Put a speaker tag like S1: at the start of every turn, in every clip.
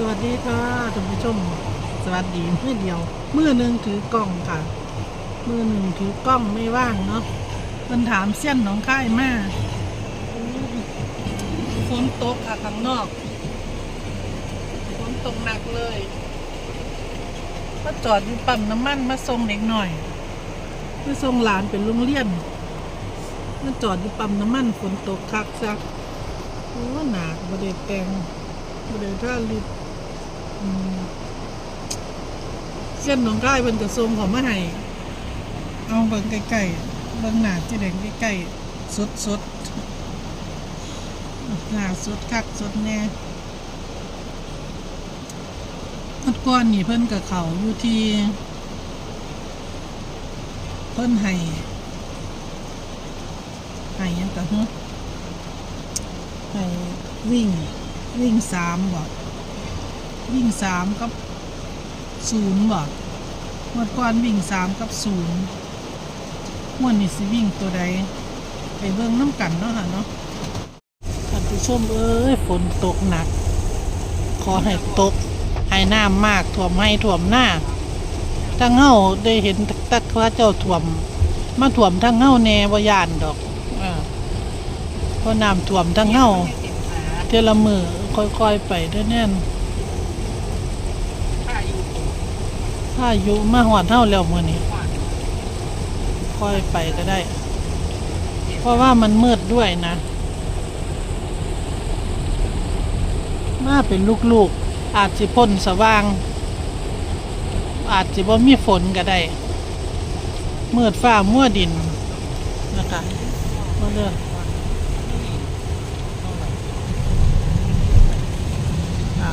S1: สวัสดีค่ะท่านผู้ชม สวัสดีเมื่อเดียวมือหนึ่งถือกล้องค่ะ มือหนึ่งถือกล้องไม่ว่างเนาะมันถามเส้นหนองค่ายมากฝนตกค่ะข้างนอกฝนตกหนักเลยก็จอดอยู่ปั๊มน้ำมันมาส่งเด็กหน่อยมาส่งหลานเป็นโรงเรียนมาจอดอยู่ปั๊มน้ำมันฝนตกคักซักโอ้หนาบไดแปลงบไดท่าลิบ เส้นหนองค่ายเป็นกระทรวงของมาให้เอาเบิ่งใกล้ๆเบิ่งหนาจีแดงใกล้ๆสุดสุดๆหนาสุดคักสุดแน่อัดก้อนนี่เพิ่นกับเขาอยู่ที่ เพิ่นให้ให้ยังกะฮะให้วิ่งวิ่งสามบ่ วิ่งสามกับศูนย์บ่เมื่อก่อนวิ่งสามกับศูนย์ม่วนนี่สิวิ่งตัวใด ไปเบิ่งน้ำกันเนาะค่ะเนาะท่านผู้ชมเอ้ยฝนตกหนัก ขอให้ตกให้น้ำมากท่วมให้ท่วมหน้าทั้งเฮาได้เห็นตักว่าเจ้าถ่วม มาถ่วมทั้งเฮาแน่บ่ยานดอกอาเพราะน้ำถ่วมทั้งเฮาเทละมือค่อยๆไปด้อแน่น ถ้าอยู่มาหอดเฮาแล้วมื้อนี้ค่อยไปก็ได้ เพราะว่ามันมืดด้วยนะ มาเป็นลูกๆ อาจสิพ้นสว่าง อาจจะบ่มีฝนก็ได้มืดฟ้ามั่วดินนะคะมาเลือกอะ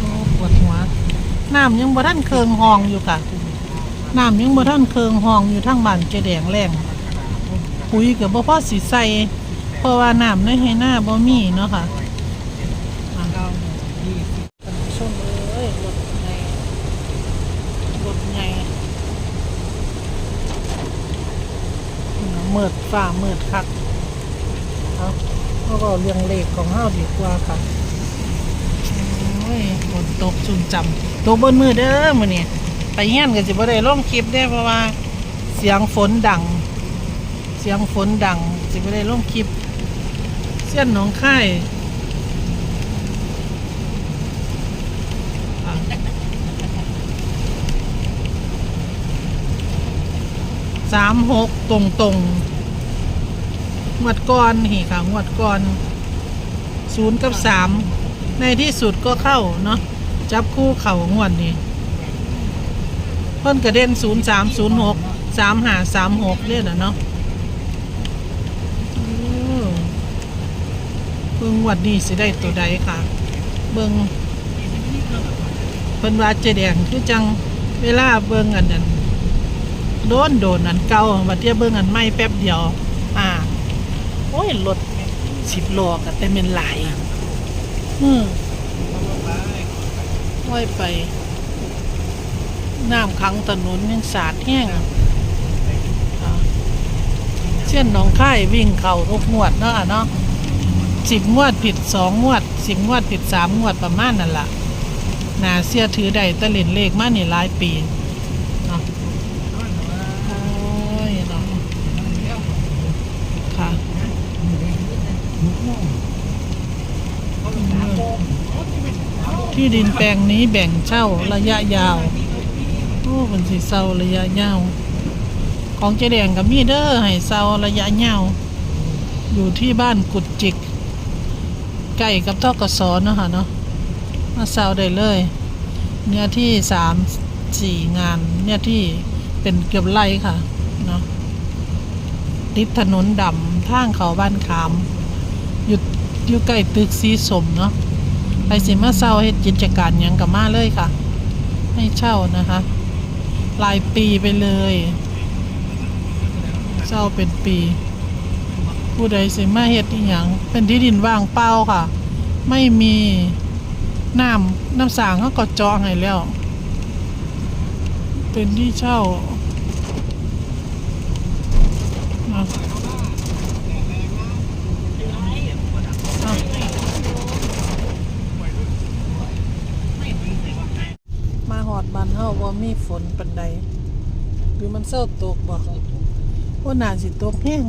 S1: โอ้ปวดหัว น้ำยังบ่ท่านเคืองหองอยู่ค่ะน้ำยังบ่ท่านเคืองหองอยู่ทั้งบ้านเจแดงแรงปุ๋ยกับบ่พอสิใสเพราะว่าน้ำในให้หน้าบ่มีเนาะค่ะส้มเอ้ยรถไงรถไงเมืดฟ้าเมืดคักเขาก็เรียงเลขของเฮาดีกว่าค่ะ ยฝนตกจุ่มจำตกบนมือเด้อมื้อนี้ไปเฮียนก็สิบ่ได้ลงคลิปเด้เพราะว่าเสียงฝนดัง เสียงฝนดังสิบ่ได้ลงคลิป เส้นหนองค่ายสามหกตรงตรงงวดก่อนนี่ค่ะงวดก่อนศูนย์กับสาม ในที่สุดก็เข้าเนาะจับคู่เข่างวดนี้เพิ่นกระเด็นศูนย์สามหาสามหกเนี่ยนะเนาะอืมเบิ่งงวดนี้สิได้ตัวใดค่ะ เบิ่งเพิ่นว่าเจแดงคือจังเวลาเบิ่งอันนั้นโดนโดนอันเก่าวัดเทียเบิ่งอันใหม่แป๊บเดียว อ่า โอ้ยรถสิบโลก็แต่เป็นหลาย อืมว่อยไป น้ำขังถนนยังสาดแห้งอ่าเช่นหนองค่ายวิ่งเข่าทุกงวดเนาะเนาะสิบงวดผิดสองงวดสิบงวดผิดสามงวดประมาณนั่นล่ะนาเสียถือได้ตะเล่นเลขมานี่หลายปีเนาะ โอ้ยเนาะค่ะ ที่ดินแปลงนี้แบ่งเช่าระยะยาว โอ้เป็นสิเศร้าระยะยาว ของเจแดงกับมีเด้อให้เศร้าระยะยาว อยู่ที่บ้านกุดจิก ใกล้กับทอกศเนาะค่ะเนาะ มาเศร้าได้เลย เนื้อที่สามสี่งาน เนื้อที่เป็นเกือบไร่ค่ะ เนาะติดถนนดำทางเขาบ้านขาม อยู่อยู่ใกล้ตึกสีสมเนาะ ไปสิมาเศร้าเฮ็ดกิจการยังกับมาเลยค่ะ ให้เช่านะคะรายปีไปเลยเช่าเป็นปี ผู้ใดสิมาเฮ็ดอีหยังเป็นที่ดินว่างเปล่าค่ะ ไม่มีน้ำน้ำสางเขาก็จาะให้แล้ว เป็นที่เช่าอะอะ ว่า มีฝนปันใดหรือมันเศร้าตกบ่ว่าน่าสิตกแห้ง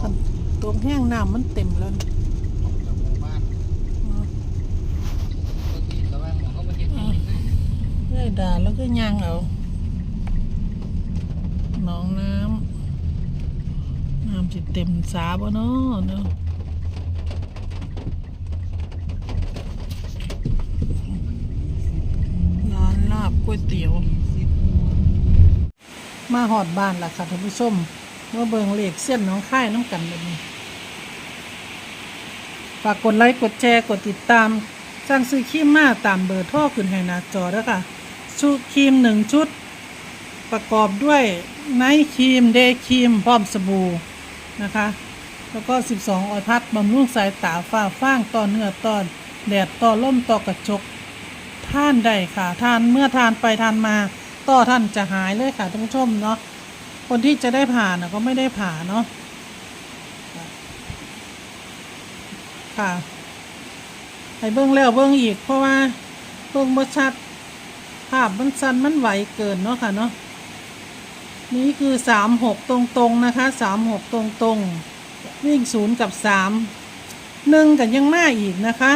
S1: คันตกแห้งน้ำมันเต็มแล้วนะอ๋อเอ้ยด่าแล้วก็ย่างเอาหนองน้ำน้ำสิเต็มสาบ่เนาะเนาะร้านลา บก๋วยเตี๋ยว มาหอดบ้านล่ะค่ะท่านผู้ชมเมื่อเบิงเลขเส้นน้องค่ายน้ำกันแบบนี้ฝากกดไลค์กดแชร์กดติดตามสร้างซื้อครีมมาตามเบอร์โทรขึ้นให้หน้าจอแล้วค่ะชุดครีมหนึ่งชุด ประกอบด้วยไนท์ครีมเดย์ครีมพร้อมสบู่นะคะ แล้วก็ 12 ออยพัดบำรุงสายตาฝ้าฟ้างต่อเนื้อต่อแดดต่อล่มต่อกระจก ท่านได้ค่ะ ทานเมื่อทานไปทานมาต่อท่านจะหายเลยค่ะท่านผู้ชมเนาะคนที่จะได้ผ่านะก็ไม่ได้ผ่าเนาะค่ะให้เบิ้องแล้วเบิ้องอีก เพราะว่าเบิ้องบ่ชัด ภาพมันสั้นมันไหวเกินเนาะค่ะเนาะนี่คือสามหกตรงๆนะคะสามหกตรงๆวิ่งศูนย์กับสามหนึ่งกันยังมาอีกนะคะ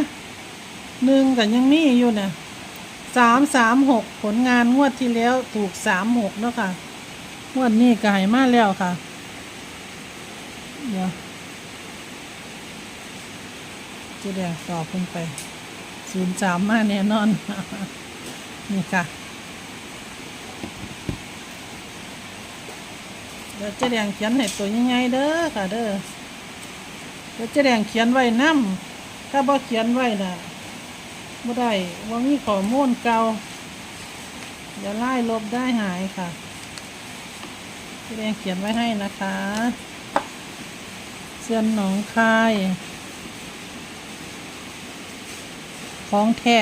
S1: หนึ่งกันยังมีอยู่เนี่ย สามสามหกผลงานงวดที่แล้วถูกสามหกเนาะค่ะ งวดนี้ก็ให้มาแล้วค่ะ เดี๋ยวจะแดงตอบลงไปศูนย์สามมาแน่นอน นี่ค่ะเดี๋ยวเจะแดงเขียนให้ตัวยังไงเด้อค่ะเด้อเดี๋ยวเจะแดงเขียนไว้น้ำถ้าบ่เขียนไว้น่ะ บ่ได้ว่ามีข้อมูลเก่าอย่าไล่ลบได้หายค่ะพี่แดงเขียนไว้ให้นะคะเสื้อนหนองคายของแท้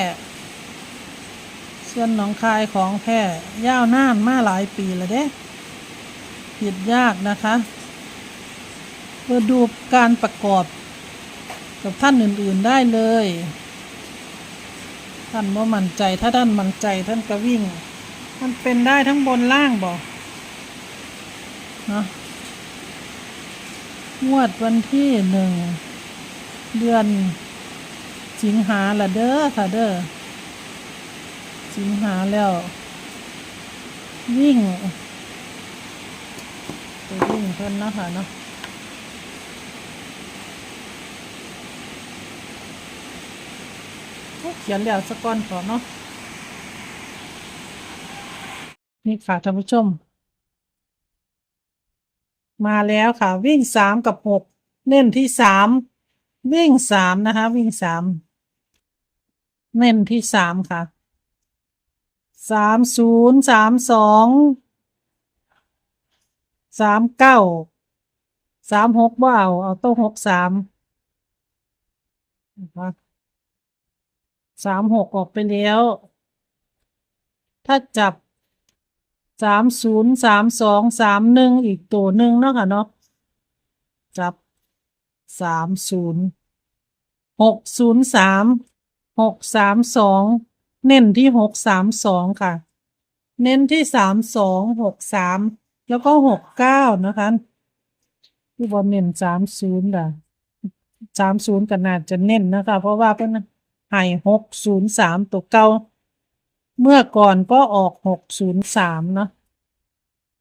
S1: เสื้อนหนองคายของแท้ยาวนานมาหลายปีแล้วเด้ผิดยากนะคะเพื่อดูการประกอบกับท่านอื่น ๆได้เลย ท่านว่ามั่นใจถ้าท่านมั่นใจท่านก็วิ่ง มันเป็นได้ทั้งบนล่างบอกเนาะงวดวันที่หนึ่งเดือน สิงหาละเด้อค่ะเด้อสิงหาแล้ว วิ่ง ไปวิ่งเพิ่นนะค่ะเนาะ เขียนแล้วสักก้อนก่อนเนาะนี่ค่ะท่านผู้ชม มาแล้วค่ะ วิ่งสามกับหกเน้นที่สามวิ่งสามนะคะ วิ่งสามเน้นที่สามค่ะสามศูนย์สามสองสามเก้าสามหกว่าเอาเอาโต้หกสามนะคะ สามหกออกไปแล้ว ถ้าจับสามศูนย์สามสองสามหนึ่งอีกตัวหนึ่งเนาะค่ะเนาะจับสามศูนย์หกศูนย์สามหกสามสองเน้นที่หกสามสองค่ะ เน้นที่สามสองหกสามแล้วก็หกเก้านะคะที่บอเน้นสามศูนย์ล่ะสามศูนย์ก็น่าจะเน้นนะคะ เพราะว่าเป็น ให้หกศูนย์สามตัวเก่าเมื่อก่อนก็ออกหกศูนย์สามเนาะ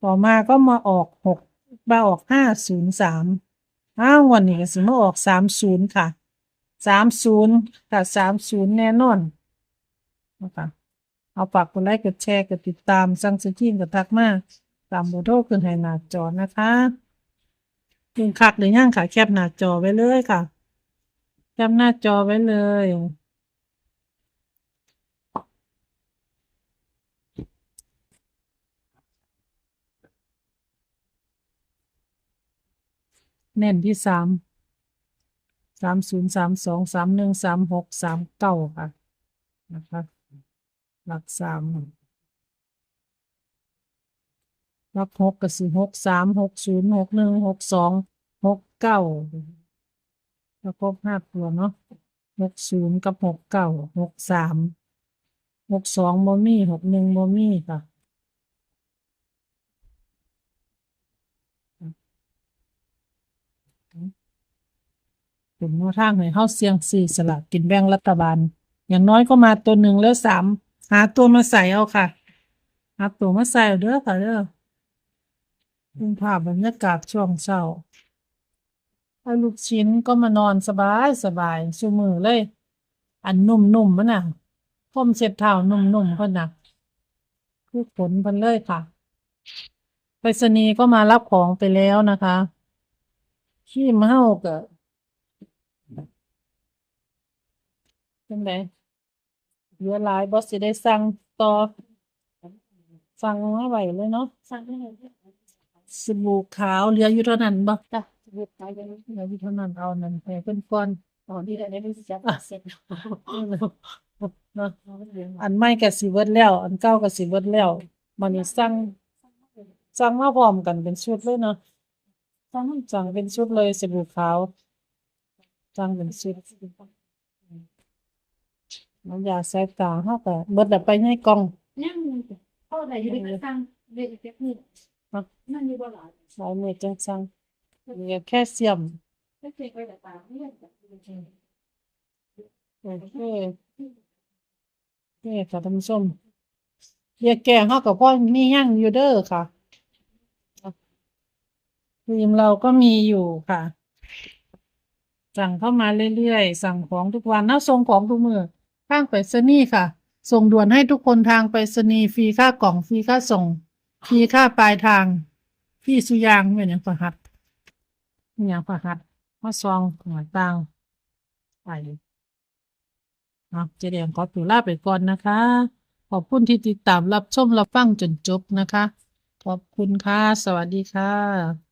S1: ต่อมาก็มาออกหกมาออกห้าศูนย์สามอ้าววันนี้ก็สิมาออกสามศูนย์ค่ะสามศูนย์กับสามศูนย์แน่นอนนะคะเอาฝากกดไลค์กดแชร์กดติดตามสั่งซื้อที่กดทักมาตามเบอร์โทรขึ้นให้หน้าจอนะคะยิงคักหรือยังค่ะแคปหน้าจอไว้เลยค่ะแคปหน้าจอไว้เลย เน้นที่สามสามศูนย์สามสองสามหนึ่งสามหกสามเก้าค่ะนะคะ หลักสามหลักหกกับสี่หกสามหกศูนย์หกหนึ่งหกสองหกเก้าแล้วครบห้าตัวเนาะหกศูนย์กับหกเก้าหกสามหกสองบ่มีหกหนึ่งบ่มีค่ะ เป็นแนวทางให้เฮาเสี่ยงซื้อสลากกินแบ่งรัฐบาล อย่างน้อยก็มาตัวหนึ่งแล้วสามหาตัวมาใส่เอาค่ะ หาตัวมาใส่เอาเด้อค่ะเด้อดูภาพบรรยากาศช่วงเช้าเอาลูกชิ้นก็มานอนสบายสบายชูมือเลย อันนุ่มๆมันน่ะพมเช็ดเท้านุ่มๆเพิ่นน่ะคือผลเพิ่นเลยค่ะไปรษณีย์ก็มารับของไปแล้วนะคะขี้มเฮาก็ จังไดเหลือหลายบ่สิได้สั่งต่อสั่งมาไว้เลยเนาะ
S2: สั่งได้เลย
S1: สบู่ขาวเหลืออยู่เท่านั้นบ่
S2: จ้ะหยุดไปยัง
S1: เหลืออยู่เท่านั้นเอานั่นไปเพิ่นก่อน
S2: ตอนที่ได้ไม่รู้จักเสร็จ
S1: เนาะอันใหม่ก็สิเบิดแล้ว อันเก่าก็สิเบิดแล้วบัดนี้สั่งสั่งมาพร้อมกันเป็นชุดเลยเนาะสั่งสั่งเป็นชุดเลยสบู่ขาวสั่งเป็นชุด น้ำยาสายตาเฮาก็เบิดแล้วไปในกล่อง
S2: ยังเข้าได้อยู่ในสั่งเด็กเด็กนี่นั่นอยู่บ่หลาย
S1: หลายมื้อจังสั่งมีแค่เสียม
S2: ไม่เคยไปแต่ตามเรียนแบบ
S1: โอเคนี่ค่ะท่านผู้ชมเรียกแกงเฮาก็พอมียังอยู่เด้อค่ะทีมเราก็มีอยู่ค่ะ สั่งเข้ามาเรื่อยๆ สั่งของทุกวันนะส่งของทุกมือ ทางไปรษณีย์ค่ะ ส่งด่วนให้ทุกคนทางไปรษณีย์ฟรีค่ากล่องฟรีค่าส่งฟรีค่าปลายทางฟรีสุยางเป็นอย่างประหัดเป็นอย่างประหัดมาซองหัวตังไปเนาะเจเดียงขอตัวลาไปก่อนนะคะ ขอบคุณที่ติดตามรับชมรับฟังจนจบนะคะ ขอบคุณค่ะ สวัสดีค่ะ